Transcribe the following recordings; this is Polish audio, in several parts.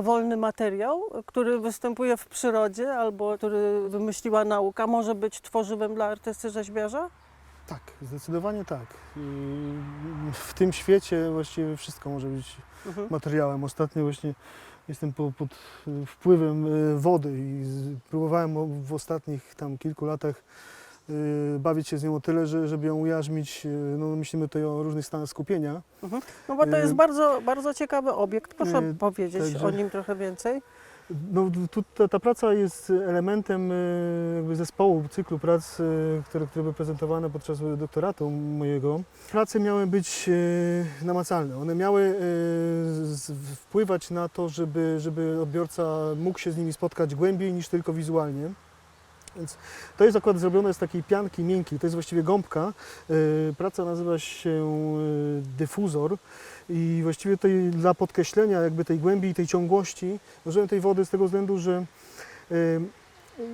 dowolny materiał, który występuje w przyrodzie albo który wymyśliła nauka, może być tworzywem dla artysty rzeźbiarza? Tak, zdecydowanie tak. I w tym świecie właściwie wszystko może być Mhm. materiałem. Ostatnio właśnie jestem po, pod wpływem e, wody i próbowałem w ostatnich tam kilku latach bawić się z nią o tyle, że, żeby ją ujarzmić. e, No, myślimy tutaj o różnych stanach skupienia. No bo to jest Ym. bardzo, bardzo ciekawy obiekt. Proszę powiedzieć także- o nim trochę więcej. No, tu, ta, ta praca jest elementem jakby zespołu, cyklu prac, które, które były prezentowane podczas doktoratu mojego. Prace miały być namacalne. One miały wpływać na to, żeby, żeby odbiorca mógł się z nimi spotkać głębiej niż tylko wizualnie. Więc to jest akurat zrobione z takiej pianki miękkiej, to jest właściwie gąbka. E, Praca nazywa się e, dyfuzor i właściwie tutaj dla podkreślenia jakby tej głębi i tej ciągłości użyłem tej wody z tego względu, że e,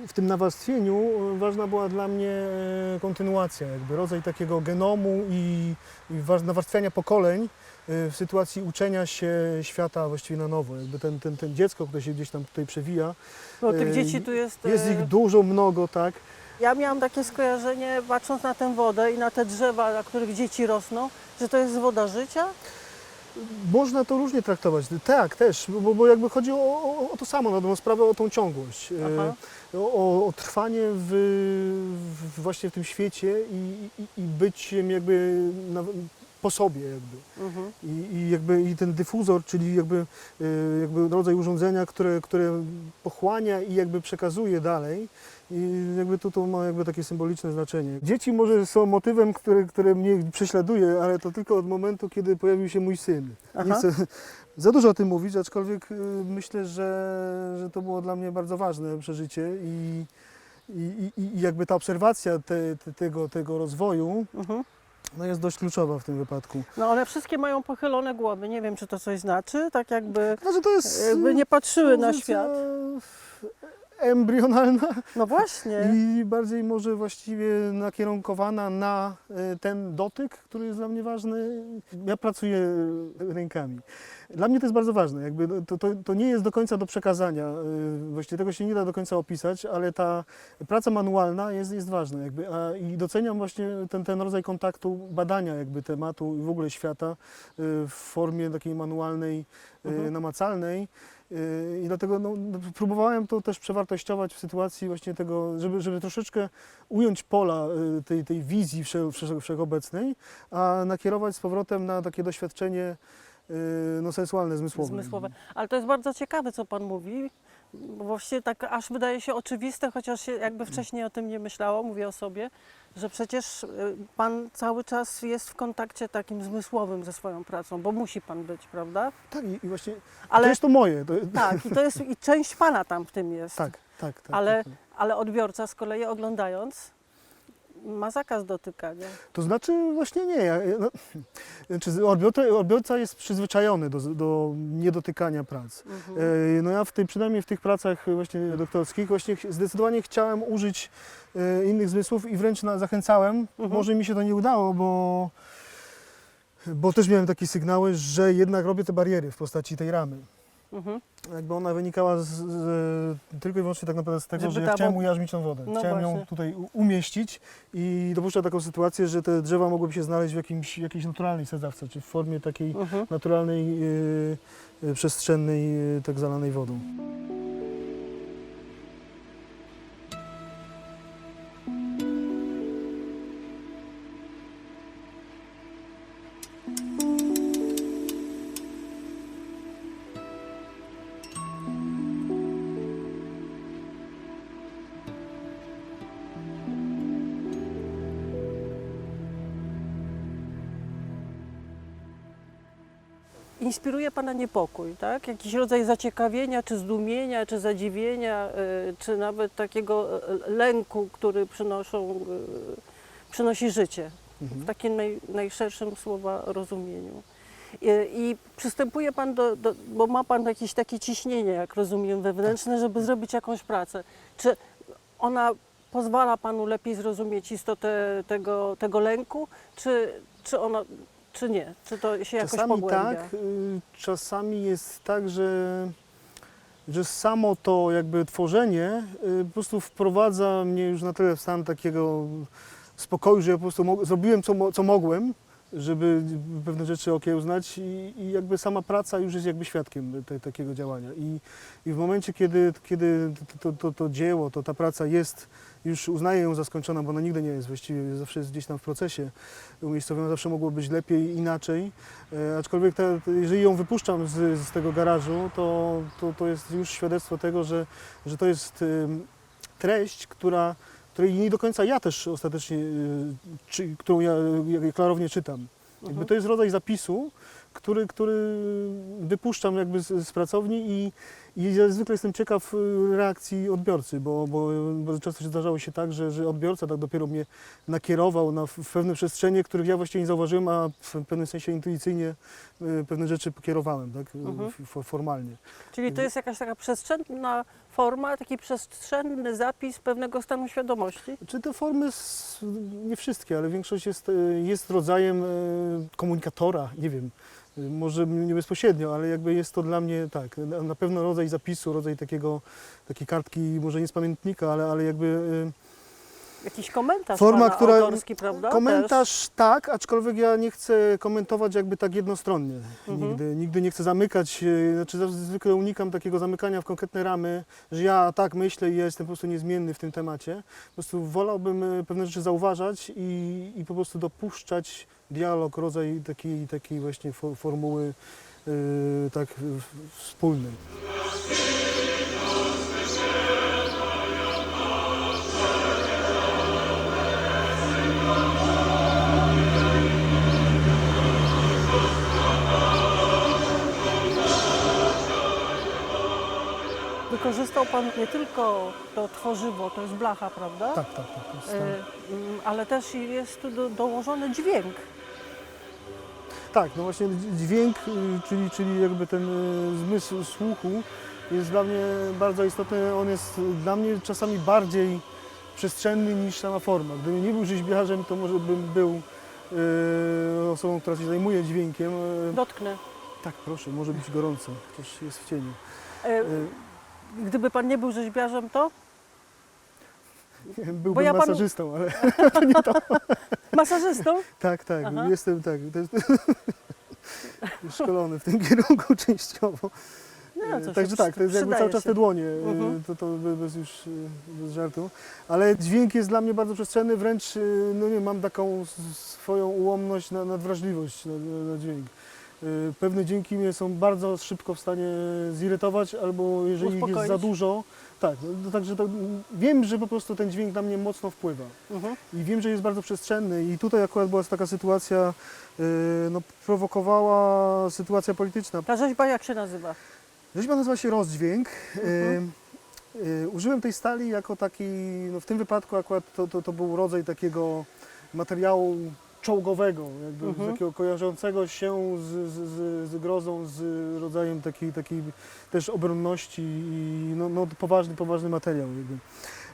w tym nawarstwieniu ważna była dla mnie kontynuacja, jakby rodzaj takiego genomu i, i wa- nawarstwiania pokoleń w sytuacji uczenia się świata właściwie na nowo. Jakby ten, ten, ten dziecko, które się gdzieś tam tutaj przewija, No, tych Yy, dzieci tu jest. jest ich dużo, mnogo, tak? Ja miałam takie skojarzenie, patrząc na tę wodę i na te drzewa, na których dzieci rosną, że to jest woda życia. Można to różnie traktować. Tak, też, bo, bo jakby chodzi o, o, o to samo, na dobrą sprawę, o tą ciągłość. E. O, o, o trwanie w, w, właśnie w tym świecie i, i, i byciem jakby na, po sobie jakby. Mhm. I, I jakby i ten dyfuzor, czyli jakby, e, jakby rodzaj urządzenia, które, które pochłania i jakby przekazuje dalej. I jakby tu to ma jakby takie symboliczne znaczenie. Dzieci może są motywem, które, które mnie prześladuje, ale to tylko od momentu, kiedy pojawił się mój syn. Nie Aha. chcę za dużo o tym mówić, aczkolwiek y, myślę, że, że to było dla mnie bardzo ważne przeżycie i, i, i, i jakby ta obserwacja te, te, tego, tego rozwoju Mhm. No jest dość kluczowa w tym wypadku. No one wszystkie mają pochylone głowy. Nie wiem, czy to coś znaczy, tak jakby, Znaczy to jest jakby nie patrzyły na pozycja świat. Embrionalna No właśnie. i bardziej może właściwie nakierunkowana na e, ten dotyk, który jest dla mnie ważny. Ja pracuję rękami. Dla mnie to jest bardzo ważne. Jakby no, to, to, to nie jest do końca do przekazania. e, Właściwie tego się nie da do końca opisać, ale ta praca manualna jest, jest ważna. Jakby, a, I doceniam właśnie ten, ten rodzaj kontaktu, badania jakby tematu i w ogóle świata w formie takiej manualnej, Mhm. namacalnej. Yy, I dlatego no, próbowałem to też przewartościować w sytuacji właśnie tego, żeby, żeby troszeczkę ująć pola y, tej, tej wizji wsze, wsze, wszechobecnej, a nakierować z powrotem na takie doświadczenie y, no, sensualne, zmysłowe. Zmysłowe. Ale to jest bardzo ciekawe, co Pan mówi, właściwie tak aż wydaje się oczywiste, chociaż się jakby wcześniej o tym nie myślało, mówię o sobie, że przecież y, Pan cały czas jest w kontakcie takim zmysłowym ze swoją pracą, bo musi Pan być, prawda? Tak, i, i właśnie to Ale jest to moje. To, tak, i to jest i część Pana tam w tym jest. tak, tak, tak, Ale- tak, tak. Ale odbiorca z kolei oglądając ma zakaz dotykania. To znaczy właśnie nie. Ja, no, znaczy odbiorca, odbiorca jest przyzwyczajony do, do niedotykania prac. Mhm. E, No ja w tej, przynajmniej w tych pracach właśnie doktorskich właśnie zdecydowanie chciałem użyć e, innych zmysłów i wręcz na, zachęcałem. Mhm. Może mi się to nie udało, bo, bo też miałem takie sygnały, że jednak robię te bariery w postaci tej ramy. Mhm. Jakby ona wynikała z, z, tylko i wyłącznie tak naprawdę z tego, Żeby że ja ta chciałem wo- ujarzmić tą wodę. No chciałem ją właśnie. tutaj u- umieścić i dopuszczę taką sytuację, że te drzewa mogłyby się znaleźć w jakimś, jakiejś naturalnej sadzawce, czy w formie takiej Mhm. naturalnej, y, y, przestrzennej, y, tak zalanej wodą. Pana niepokój, tak? Jakiś rodzaj zaciekawienia, czy zdumienia, czy zadziwienia, y, czy nawet takiego y, lęku, który przynoszą, y, przynosi życie Mhm. w takim naj, najszerszym słowa rozumieniu. I, I przystępuje Pan do, do, bo ma Pan jakieś takie ciśnienie, jak rozumiem, wewnętrzne, żeby zrobić jakąś pracę. Czy ona pozwala Panu lepiej zrozumieć istotę tego, tego lęku, czy, czy ona, czy nie? Czy to się jakoś Czasami pogłębia? tak, y, czasami jest tak, że że samo to jakby tworzenie y, po prostu wprowadza mnie już na tyle w stan takiego spokoju, że ja po prostu mo- zrobiłem co, mo- co mogłem, żeby pewne rzeczy okiełznać i, i jakby sama praca już jest jakby świadkiem te, takiego działania. I, I w momencie, kiedy, kiedy to, to, to dzieło, to ta praca jest, już uznaję ją za skończoną, bo ona nigdy nie jest właściwie, zawsze jest gdzieś tam w procesie umiejscowiona, zawsze mogło być lepiej, inaczej. E, aczkolwiek te, jeżeli ją wypuszczam z, z tego garażu, to, to, to jest już świadectwo tego, że, że to jest ym, treść, która, której nie do końca ja też ostatecznie, y, czy, którą ja, ja klarownie czytam. Jakby Mhm. to jest rodzaj zapisu, który, który wypuszczam jakby z, z pracowni i, i ja zwykle jestem ciekaw y, reakcji odbiorcy, bo, bo bardzo często się zdarzało się tak, że, że odbiorca tak dopiero mnie nakierował na, w pewne przestrzenie, których ja właściwie nie zauważyłem, a w pewnym sensie intuicyjnie y, pewne rzeczy pokierowałem, tak, y, Mhm. formalnie. Czyli to jest jakaś taka przestrzenna forma, taki przestrzenny zapis pewnego stanu świadomości. Czy te formy, nie wszystkie, ale większość jest, jest rodzajem komunikatora, nie wiem, może nie bezpośrednio, ale jakby jest to dla mnie tak, na, pewno rodzaj zapisu, rodzaj takiego, takiej kartki, może nie z pamiętnika, ale, ale jakby y, Jakiś komentarz Forma, która- autorski, prawda? komentarz tak, aczkolwiek ja nie chcę komentować jakby tak jednostronnie. Mhm. Nigdy, nigdy nie chcę zamykać, y, znaczy zwykle unikam takiego zamykania w konkretne ramy, że ja tak myślę i ja jestem po prostu niezmienny w tym temacie. Po prostu wolałbym y, pewne rzeczy zauważać i, i po prostu dopuszczać dialog, rodzaj takiej, takiej właśnie fo- formuły y, tak wspólnej. Wykorzystał pan nie tylko to tworzywo, to jest blacha, prawda? Tak, tak, tak. jest E, tam. mm, ale też jest tu do, dołożony dźwięk. Tak, no właśnie dź- dźwięk, y, czyli, czyli jakby ten y, zmysł słuchu jest dla mnie bardzo istotny. On jest dla mnie czasami bardziej przestrzenny niż sama forma. Gdybym nie był rzeźbiarzem, to może bym był y, osobą, która się zajmuje dźwiękiem. Dotknę. tak, proszę, może być gorąco, chociaż jest w cieniu. E, gdyby pan nie był rzeźbiarzem, to byłbym ja panu- masażystą, ale to nie to. masażystą? Tak, tak, Aha. jestem tak. To jest, szkolony w tym kierunku częściowo. No, Także tak, to jest jakby przydaje cały czas się. te dłonie, y, Mhm. to, to be- bez już y, bez żartu. Ale dźwięk jest dla mnie bardzo przestrzenny, wręcz y, no nie, mam taką s- swoją ułomność, na, nadwrażliwość na, na, na dźwięk. Y, Pewne dźwięki mnie są bardzo szybko w stanie zirytować, albo jeżeli ich jest Uspokoić. za dużo, tak, no, także to, wiem, że po prostu ten dźwięk na mnie mocno wpływa. Mhm. I wiem, że jest bardzo przestrzenny i tutaj akurat była taka sytuacja, y, no, prowokowała sytuacja polityczna. Ta rzeźba jak się nazywa? Rzeźba nazywa się rozdźwięk. Mhm. Y, y, użyłem tej stali jako taki, no w tym wypadku akurat to, to, to był rodzaj takiego materiału czołgowego, jakby Mhm. takiego kojarzącego się z, z, z, grozą, z rodzajem takiej, takiej też obronności i no, no poważny, poważny materiał. Jakby.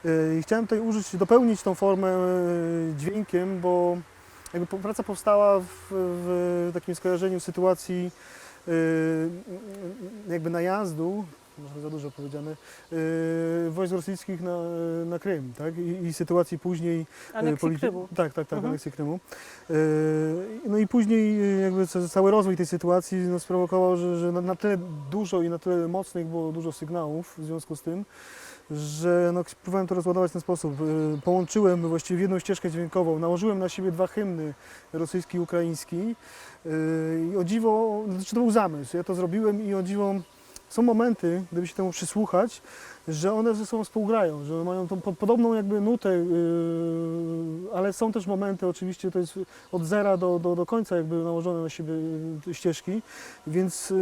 Y, I chciałem tutaj użyć, dopełnić tą formę y, dźwiękiem, bo jakby praca powstała w, w takim skojarzeniu sytuacji y, jakby najazdu, może za dużo powiedziane, y, wojsk rosyjskich na, na Krym, tak? I, i sytuacji później y, Aneksji Krymu. Tak, tak, tak, Mhm. aneksji Krymu. Y, No i później y, jakby ca- cały rozwój tej sytuacji no, sprowokował, że, że na, na tyle dużo i na tyle mocnych było dużo sygnałów w związku z tym, że no, próbowałem to rozładować w ten sposób. Połączyłem właściwie w jedną ścieżkę dźwiękową, nałożyłem na siebie dwa hymny, rosyjski i ukraiński. I o dziwo, znaczy to był zamysł, ja to zrobiłem i o dziwo są momenty, gdyby się temu przysłuchać, że one ze sobą współgrają, że mają tą po- podobną jakby nutę, yy, ale są też momenty, oczywiście to jest od zera do, do, do końca jakby nałożone na siebie yy, ścieżki, więc yy,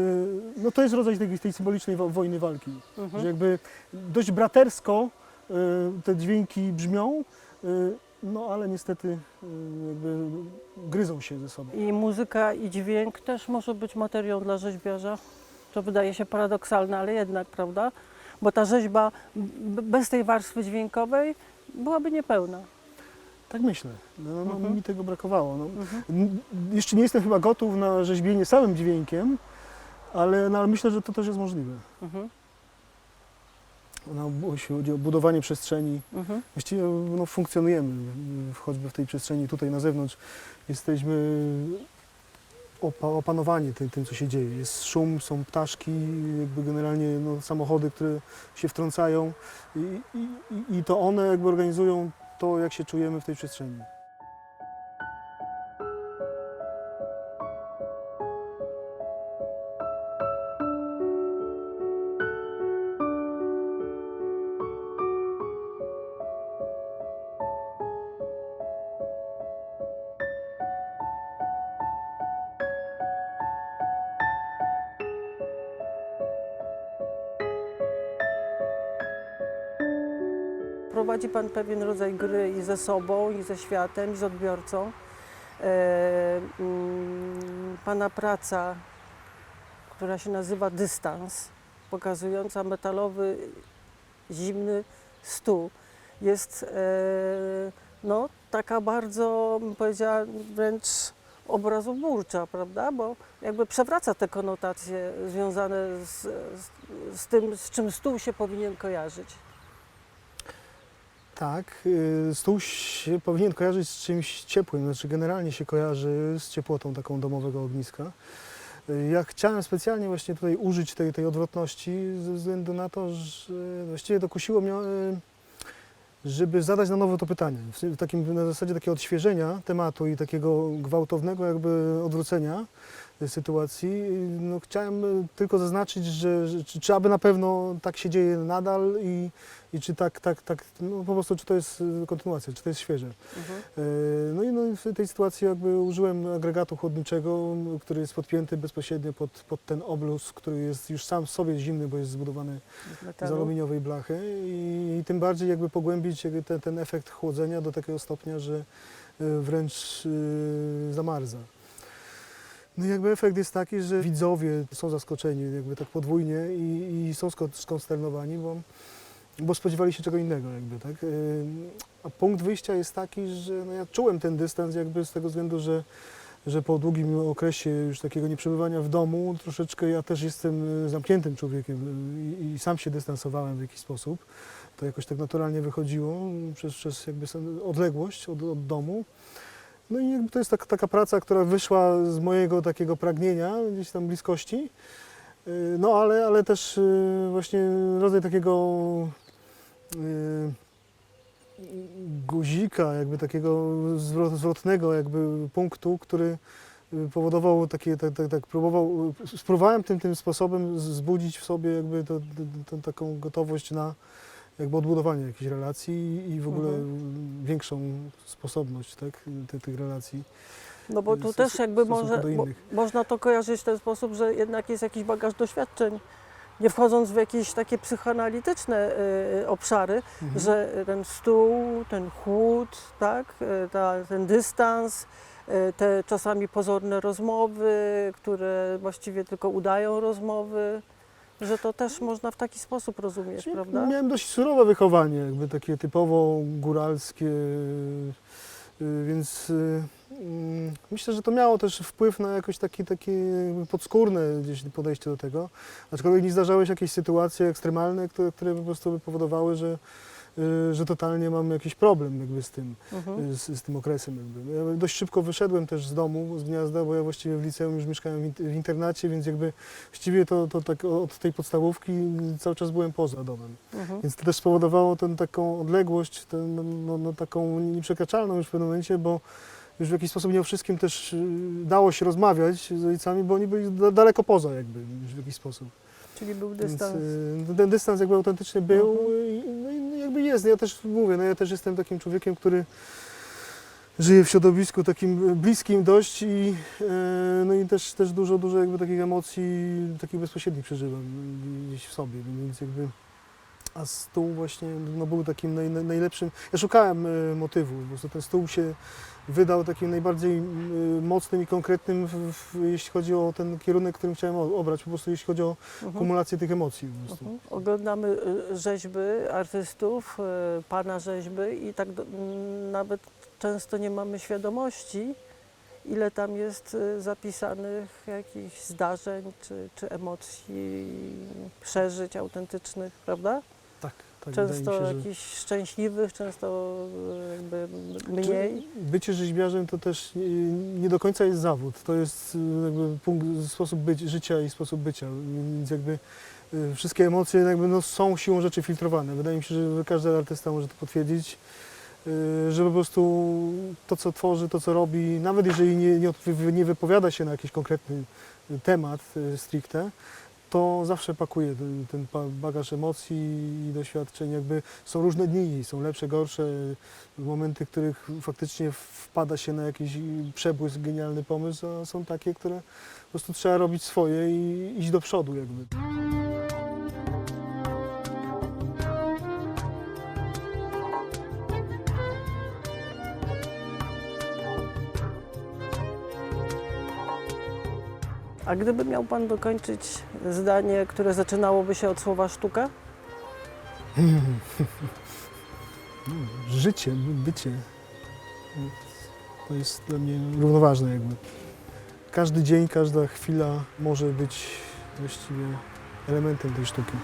no to jest rodzaj tej, tej symbolicznej wo- wojny walki, że Mhm. jakby dość bratersko yy, te dźwięki brzmią, yy, no ale niestety yy, jakby gryzą się ze sobą. I muzyka i dźwięk też może być materią dla rzeźbiarza. To wydaje się paradoksalne, ale jednak, prawda? Bo ta rzeźba bez tej warstwy dźwiękowej byłaby niepełna. Tak myślę, no, no, Mhm. mi tego brakowało. No, Mhm. Jeszcze nie jestem chyba gotów na rzeźbienie samym dźwiękiem, ale, no, ale myślę, że to też jest możliwe. Mhm. Ona, jeśli chodzi o budowanie przestrzeni, Mhm. właściwie no, funkcjonujemy, choćby w tej przestrzeni tutaj na zewnątrz. Jesteśmy opa opanowani tym, tym, co się dzieje. Jest szum, są ptaszki, jakby generalnie no, samochody, które się wtrącają i, i- i to one jakby organizują to, jak się czujemy w tej przestrzeni. Prowadzi Pan pewien rodzaj gry i ze sobą, i ze światem, i z odbiorcą. E, mm, pana praca, która się nazywa Dystans, pokazująca metalowy, zimny stół, jest e, no, taka bardzo, bym powiedziała, wręcz obrazoburcza, prawda? Bo jakby przewraca te konotacje związane z, z, z tym, z czym stół się powinien kojarzyć. Tak, y, stół się powinien kojarzyć z czymś ciepłym, znaczy generalnie się kojarzy z ciepłotą taką domowego ogniska. Y, Ja chciałem specjalnie właśnie tutaj użyć tej, tej odwrotności ze względu na to, że właściwie to kusiło mnie, y, żeby zadać na nowo to pytanie. W takim, na zasadzie takiego odświeżenia tematu i takiego gwałtownego jakby odwrócenia sytuacji. No, chciałem y, tylko zaznaczyć, że, że czy, czy aby na pewno tak się dzieje nadal i, i czy tak, tak, tak, no po prostu czy to jest y, kontynuacja, czy to jest świeże. Mhm. E, No i no, w tej sytuacji jakby użyłem agregatu chłodniczego, który jest podpięty bezpośrednio pod, pod ten obluz, który jest już sam w sobie zimny, bo jest zbudowany Z z aluminiowej blachy i, i tym bardziej jakby pogłębić jakby ten, ten efekt chłodzenia do takiego stopnia, że wręcz y, zamarza. No jakby efekt jest taki, że widzowie są zaskoczeni jakby tak podwójnie i, i są sko- skonsternowani, bo, bo spodziewali się czego innego jakby, tak. A punkt wyjścia jest taki, że no ja czułem ten dystans jakby z tego względu, że że po długim okresie już takiego nieprzebywania w domu, troszeczkę ja też jestem y, zamkniętym człowiekiem y, i, i sam się dystansowałem w jakiś sposób. To jakoś tak naturalnie wychodziło przez, przez jakby odległość od, od domu. No i to jest tak, taka praca, która wyszła z mojego takiego pragnienia, gdzieś tam bliskości. Y, No ale, ale też y, właśnie rodzaj takiego y, guzika, jakby takiego zwrot, zwrotnego jakby punktu, który powodował takie, tak, tak, tak próbował, spróbowałem tym, tym sposobem zbudzić w sobie jakby to, to, to, taką gotowość na jakby odbudowanie jakichś relacji i- w ogóle Mhm. większą sposobność tak, ty, tych relacji. No bo tu też jakby może, innych. można to kojarzyć w ten sposób, że jednak jest jakiś bagaż doświadczeń, nie wchodząc w jakieś takie psychoanalityczne y, obszary, Mhm. że ten stół, ten chłód, tak, y, ta, ten dystans, y, te czasami pozorne rozmowy, które właściwie tylko udają rozmowy, że to też można w taki sposób rozumieć, Czyli prawda? Miałem dość surowe wychowanie, jakby takie typowo góralskie, y, więc y, mm, myślę, że to miało też wpływ na jakoś taki, takie jakby podskórne gdzieś podejście do tego. Aczkolwiek nie zdarzały się jakieś sytuacje ekstremalne, które, które po prostu by powodowały, że, y, że totalnie mam jakiś problem jakby z tym Mhm. z, z tym okresem. Jakby. Ja dość szybko wyszedłem też z domu, z gniazda, bo ja właściwie w liceum już mieszkałem w, int- w internacie, więc jakby właściwie to, to tak od tej podstawówki cały czas byłem poza domem. Mhm. Więc to też spowodowało tę taką odległość, tę, no, no, no, taką nieprzekraczalną już w pewnym momencie, bo już w jakiś sposób nie o wszystkim też y, dało się rozmawiać z ojcami, bo oni byli da, daleko poza jakby już w jakiś sposób. Czyli był Więc dystans. y, ten dystans jakby autentycznie był Mhm. i, no, i jakby jest. Ja też mówię, no ja też jestem takim człowiekiem, który żyje w środowisku takim bliskim dość i, e, no i też, też dużo, dużo jakby takich emocji takich bezpośrednich przeżywam gdzieś w sobie, więc jakby a stół właśnie no, był takim naj, naj, najlepszym. Ja szukałem e, motywu, prostu ten stół się wydał takim najbardziej e, mocnym i konkretnym, w, w, jeśli chodzi o ten kierunek, którym chciałem obrać, po prostu jeśli chodzi o Mhm. kumulację tych emocji. Mhm. Oglądamy y, rzeźby artystów, y, pana rzeźby i tak do, m, nawet często nie mamy świadomości, ile tam jest y, zapisanych jakichś zdarzeń czy, czy emocji, przeżyć autentycznych, prawda? Tak. Tak, często się, że- jakichś szczęśliwych, często e, jakby mniej. Bycie rzeźbiarzem to też nie, do końca jest zawód. To jest y, jakby punkt, sposób być, życia i sposób bycia. Więc jakby y, wszystkie emocje jakby no, są siłą rzeczy filtrowane. Wydaje mi się, że każdy artysta może to potwierdzić, że po prostu to, co tworzy, to, co robi, nawet jeżeli nie, nie, nie wypowiada się na jakiś konkretny temat stricte, to zawsze pakuje ten, ten bagaż emocji i doświadczeń. Jakby są różne dni, są lepsze, gorsze, momenty, w których faktycznie wpada się na jakiś przebłysk, genialny pomysł, a są takie, które po prostu trzeba robić swoje i iść do przodu jakby. A gdyby miał Pan dokończyć zdanie, które zaczynałoby się od słowa sztuka? Życie, bycie, to jest dla mnie równoważne jakby. Każdy dzień, każda chwila może być właściwie elementem tej sztuki.